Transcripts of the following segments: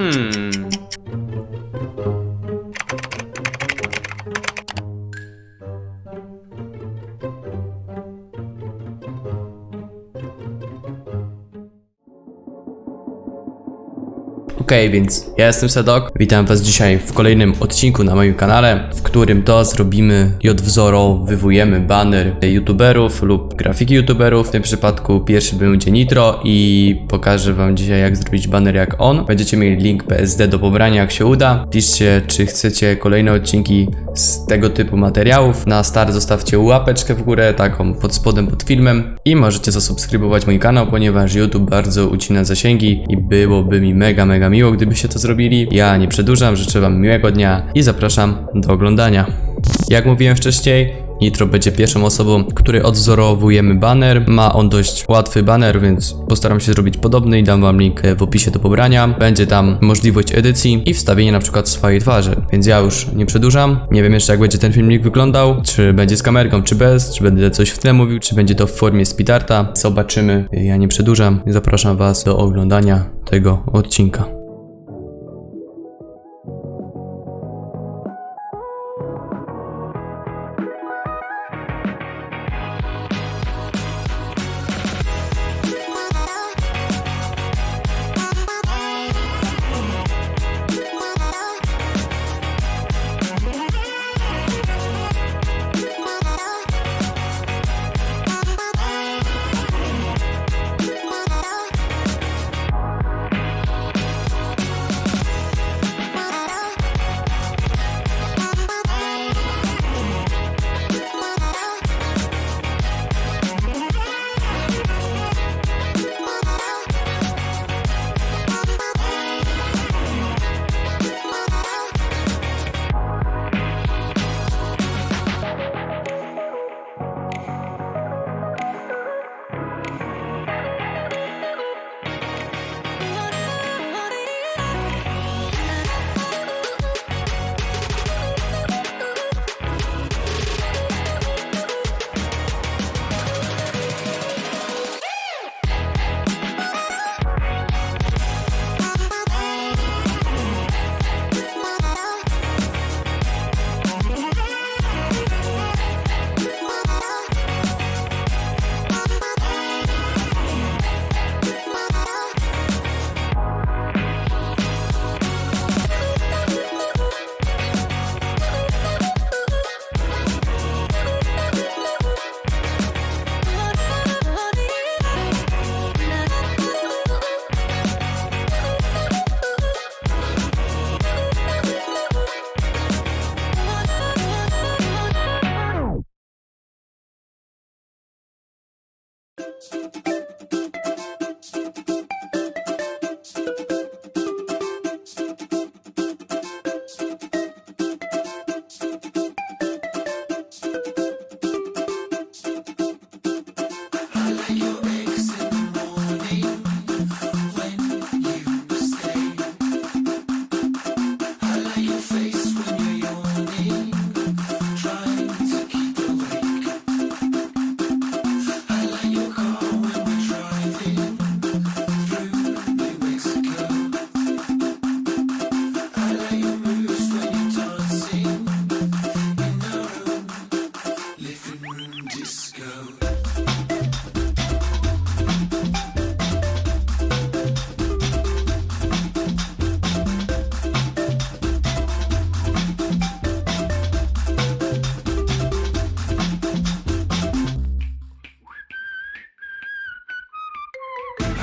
嗯。Okej, więc ja jestem Sedok. Witam Was dzisiaj w kolejnym odcinku na moim kanale, w którym to zrobimy i odwzorowywujemy baner youtuberów lub grafiki youtuberów. W tym przypadku pierwszy będzie Nitro i pokażę Wam dzisiaj jak zrobić baner jak on. Będziecie mieli link PSD do pobrania jak się uda. Piszcie czy chcecie kolejne odcinki z tego typu materiałów. Na start zostawcie łapeczkę w górę, taką pod spodem pod filmem i możecie zasubskrybować mój kanał, ponieważ YouTube bardzo ucina zasięgi i byłoby mi mega, mega miło, gdybyście to zrobili. Ja nie przedłużam, życzę Wam miłego dnia i zapraszam do oglądania. Jak mówiłem wcześniej, Nitro będzie pierwszą osobą, której odwzorowujemy banner. Ma on dość łatwy banner, więc postaram się zrobić podobny i dam wam link w opisie do pobrania. Będzie tam możliwość edycji i wstawienia na przykład swojej twarzy. Więc ja już nie przedłużam. Nie wiem jeszcze jak będzie ten filmik wyglądał, czy będzie z kamerką, czy bez, czy będę coś w tle mówił, czy będzie to w formie speedarta. Zobaczymy. Ja nie przedłużam. Zapraszam was do oglądania tego odcinka.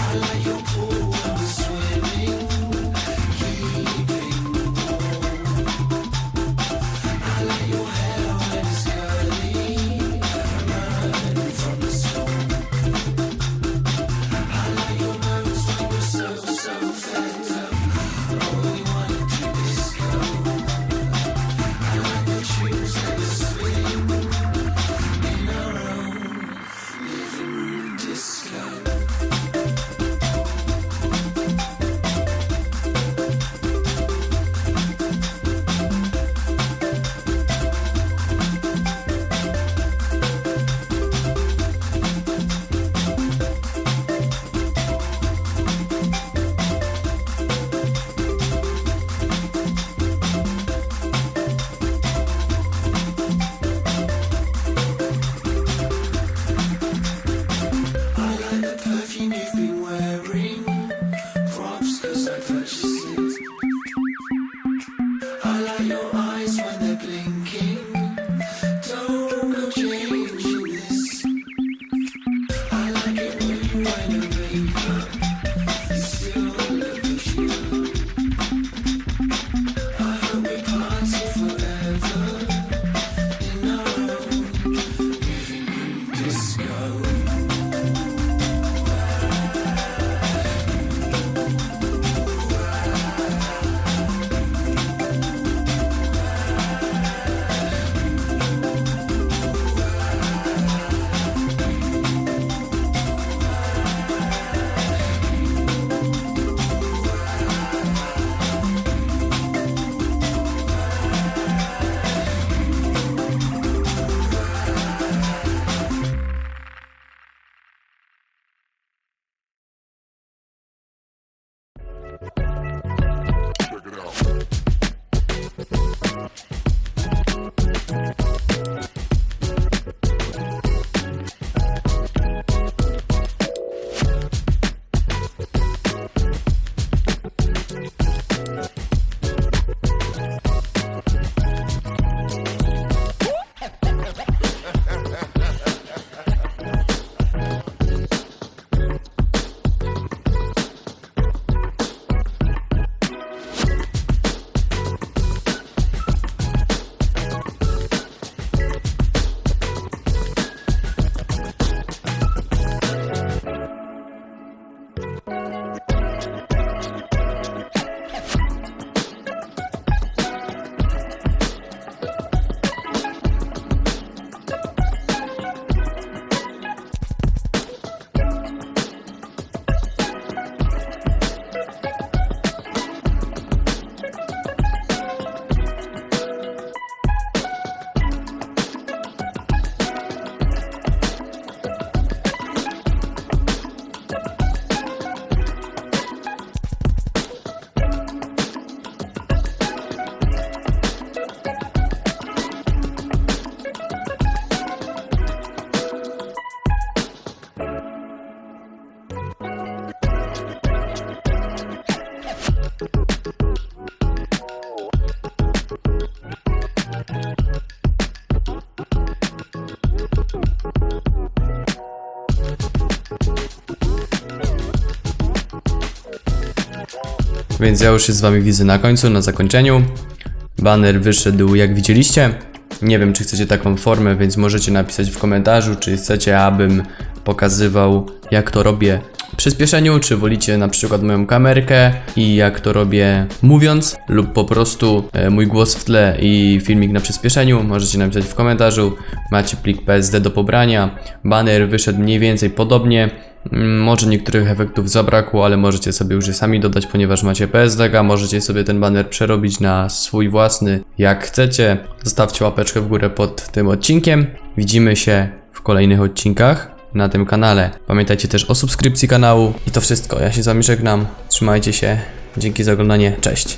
I like your cool. Więc ja już się z wami widzę na końcu, na zakończeniu. Banner wyszedł jak widzieliście. Nie wiem, czy chcecie taką formę, więc możecie napisać w komentarzu, czy chcecie, abym pokazywał, jak to robię przyspieszeniu, czy wolicie na przykład moją kamerkę i jak to robię mówiąc, lub po prostu e, mój głos w tle i filmik na przyspieszeniu. Możecie napisać w komentarzu. Macie plik PSD do pobrania. Banner wyszedł mniej więcej podobnie. Mm, Może niektórych efektów zabrakło, ale możecie sobie już je sami dodać, ponieważ macie PSD, możecie sobie ten banner przerobić na swój własny, jak chcecie. Zostawcie łapeczkę w górę pod tym odcinkiem. Widzimy się w kolejnych odcinkach na tym kanale. Pamiętajcie też o subskrypcji kanału i to wszystko. Ja się z wami żegnam. Trzymajcie się. Dzięki za oglądanie. Cześć.